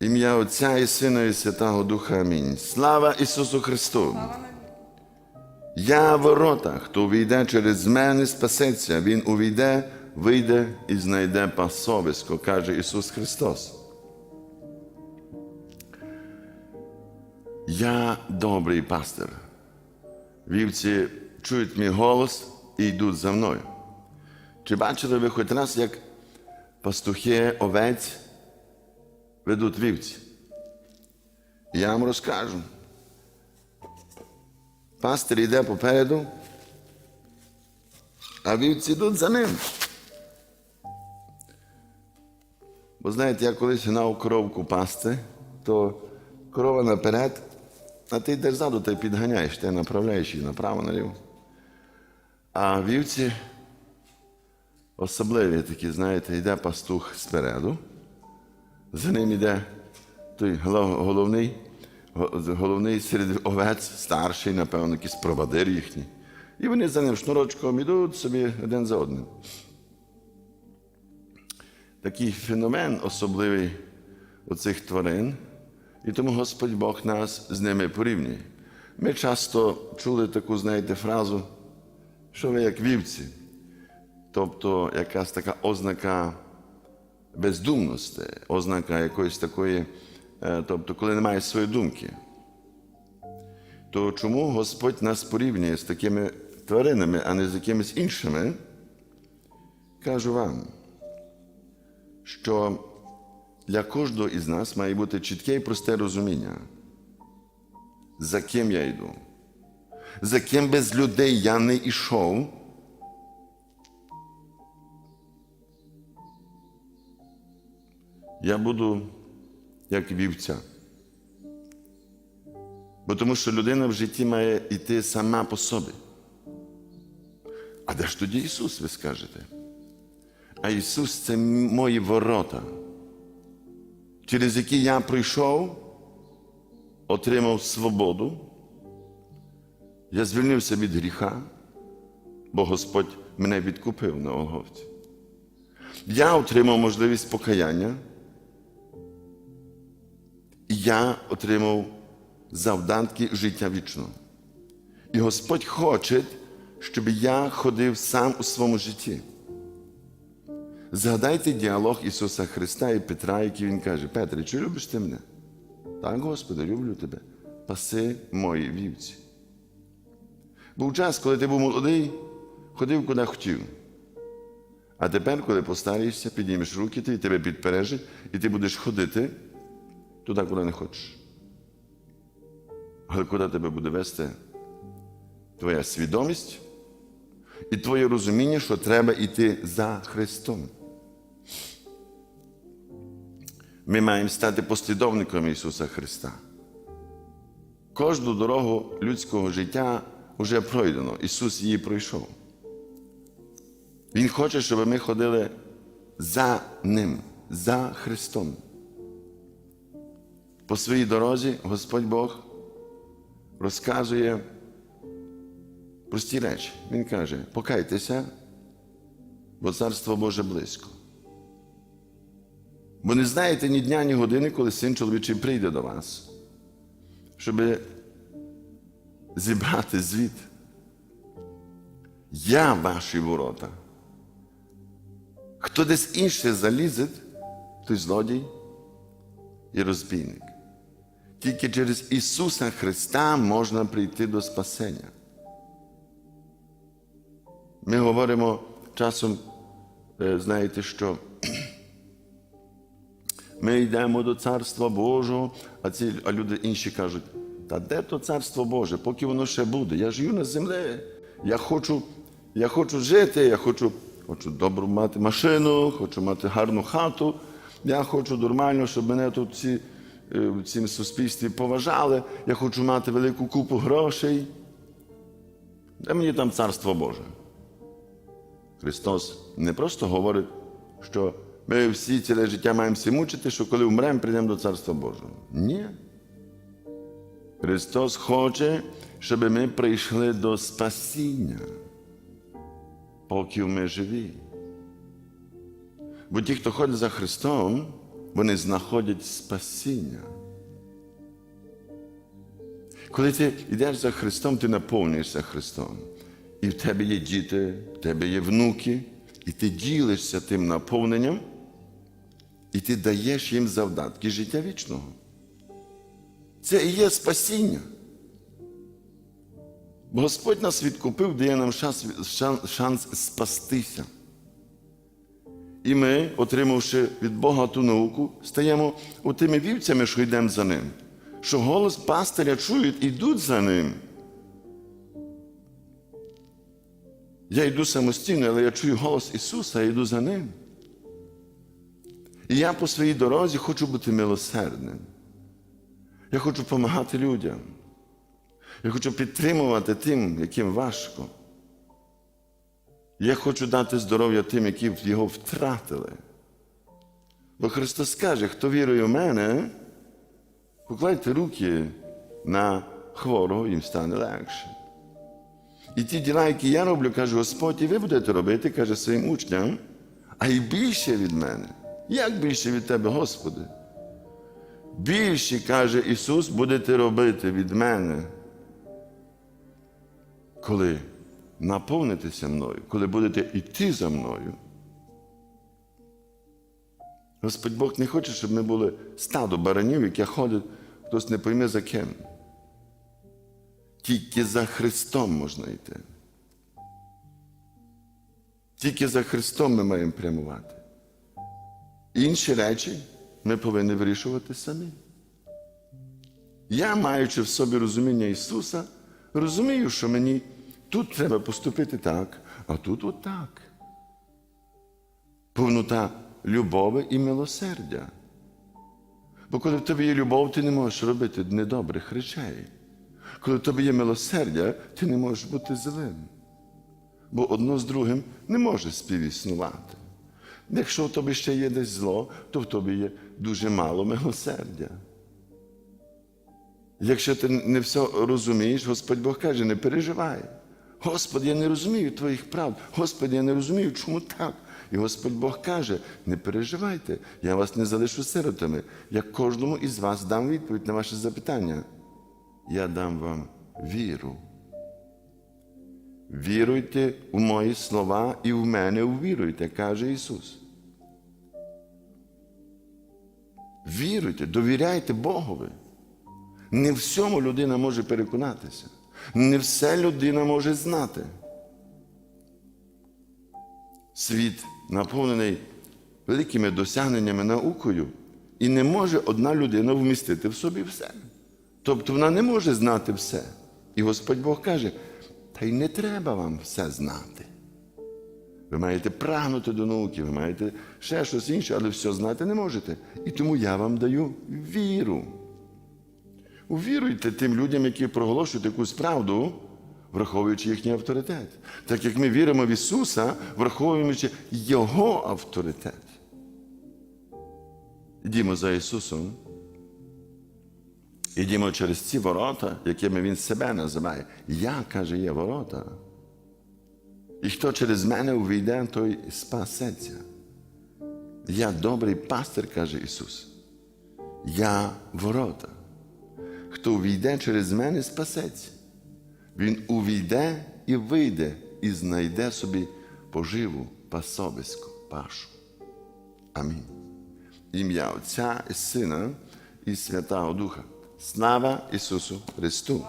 Ім'я Отця і Сина і Святого Духа. Амінь. Слава Ісусу Христу! Я ворота, хто увійде через мене, спасеться, Він увійде, вийде і знайде пасовисько, каже Ісус Христос. Я добрий пастир. Вівці чують мій голос і йдуть за мною. Чи бачили ви хоч раз, як пастухи овець ведуть вівці? Я вам розкажу. Пастир йде попереду, а вівці йдуть за ним. Бо знаєте, я колись гнав коровку пасти, то корова наперед, а ти йдеш ззаду, ти підганяєш, ти направляєш її направо, наліво. А вівці особливі такі, знаєте, йде пастух спереду, за ним йде той головний, головний серед овець, старший, напевно, якийсь провадир їхній. І вони за ним шнурочком йдуть собі один за одним. Такий феномен особливий у цих тварин, і тому Господь Бог нас з ними порівнює. Ми часто чули таку, знаєте, фразу, що ви як вівці, тобто якась така ознака бездумності, ознака якоїсь такої, е, тобто, коли немає своєї думки. То чому Господь нас порівнює з такими тваринами, а не з якимись іншими? Кажу вам, що для кожного із нас має бути чітке і просте розуміння, за ким я йду, за ким без людей я не йшов. Я буду як вівця. Бо тому що людина в житті має йти сама по собі. А де ж тоді Ісус, ви скажете? А Ісус це мої ворота, через які я прийшов, отримав свободу. Я звільнився від гріха, бо Господь мене відкупив на Голгофті. Я отримав можливість покаяння, я отримав завданки життя вічного. І Господь хоче, щоб я ходив сам у своєму житті. Згадайте діалог Ісуса Христа і Петра, який Він каже: Петре, чи любиш ти мене? Так, Господи, люблю тебе. Паси мої вівці. Був час, коли ти був молодий, ходив куди хотів. А тепер, коли постарієшся, піднімеш руки, ти тебе підпережить, і ти будеш ходити туди, куди не хочеш. Але куди тебе буде вести твоя свідомість і твоє розуміння, що треба йти за Христом. Ми маємо стати послідовниками Ісуса Христа. Кожну дорогу людського життя вже пройдено. Ісус її пройшов. Він хоче, щоб ми ходили за Ним, за Христом. По своїй дорозі Господь Бог розказує прості речі. Він каже: покайтеся, бо Царство Боже близько. Бо не знаєте ні дня, ні години, коли син чоловічий прийде до вас, щоб зібрати звіт. Я ваші ворота. Хто десь інше залізе, той злодій і розбійник. Тільки через Ісуса Христа можна прийти до спасення. Ми говоримо часом, е, знаєте, що ми йдемо до Царства Божого, а ці а люди інші кажуть, та де то Царство Боже, поки воно ще буде? Я живу на землі. Я хочу, я хочу жити, я хочу, хочу добру мати машину, хочу мати гарну хату. Я хочу нормально, щоб мене тут всі в цім суспільстві поважали. Я хочу мати велику купу грошей. Де мені там Царство Боже? Христос не просто говорить, що ми всі ціле життя маємо всі мучити, що коли вмремо, прийдемо до Царства Божого. Ні. Христос хоче, щоб ми прийшли до спасіння, поки ми живі. Бо ті, хто ходить за Христом, вони знаходять спасіння. Коли ти йдеш за Христом, ти наповнюєшся Христом. І в тебе є діти, в тебе є внуки, і ти ділишся тим наповненням, і ти даєш їм завдатки життя вічного. Це і є спасіння. Господь нас відкупив, дає нам шанс, шанс, спастися. І ми, отримавши від Бога ту науку, стаємо тими вівцями, що йдемо за ним, що голос пастиря чують, йдуть за ним. Я йду самостійно, але я чую голос Ісуса, я йду за ним. І я по своїй дорозі хочу бути милосердним. Я хочу допомагати людям. Я хочу підтримувати тим, яким важко. Я хочу дати здоров'я тим, які його втратили. Бо Христос каже, хто вірує в мене, покладьте руки на хворого, їм стане легше. І ті діла, які я роблю, каже Господь, і ви будете робити, каже своїм учням, а й більше від мене. Як більше від тебе, Господи? Більше, каже Ісус, будете робити від мене, коли наповнитеся мною, коли будете йти за мною. Господь Бог не хоче, щоб ми були стадо баранів, яке ходить, хтось не пойме за ким. Тільки за Христом можна йти. Тільки за Христом ми маємо прямувати. Інші речі ми повинні вирішувати самі. Я, маючи в собі розуміння Ісуса, розумію, що мені тут треба поступити так, а тут отак. Повнота любові і милосердя. Бо коли в тебе є любов, ти не можеш робити недобрих речей. Коли в тебе є милосердя, ти не можеш бути злим. Бо одно з другим не може співіснувати. Якщо в тобі ще є десь зло, то в тобі є дуже мало милосердя. Якщо ти не все розумієш, Господь Бог каже, не переживай. Господи, я не розумію твоїх прав. Господи, я не розумію, чому так. І Господь Бог каже: не переживайте, я вас не залишу сиротами. Я кожному із вас дам відповідь на ваше запитання. Я дам вам віру. Віруйте у мої слова і в мене увіруйте, каже Ісус. Віруйте, довіряйте Богові. Не всьому людина може переконатися. Не все людина може знати. Світ наповнений великими досягненнями наукою, і не може одна людина вмістити в собі все. Тобто вона не може знати все. І Господь Бог каже, та й не треба вам все знати. Ви маєте прагнути до науки, ви маєте ще щось інше, але все знати не можете. І тому я вам даю віру. Увіруйте тим людям, які проголошують якусь правду, враховуючи їхній авторитет. Так як ми віримо в Ісуса, враховуючи Його авторитет. Йдімо за Ісусом. Ідімо через ці ворота, якими Він себе називає. Я, каже, є ворота. І хто через мене увійде, той спасеться. Я добрий пастир, каже Ісус. Я ворота. Хто увійде через мене, спасеться. Він увійде і вийде, і знайде собі поживу, пасовисько, пашу. Амінь. Ім'я Отця і Сина і Святого Духа. Слава Ісусу Христу!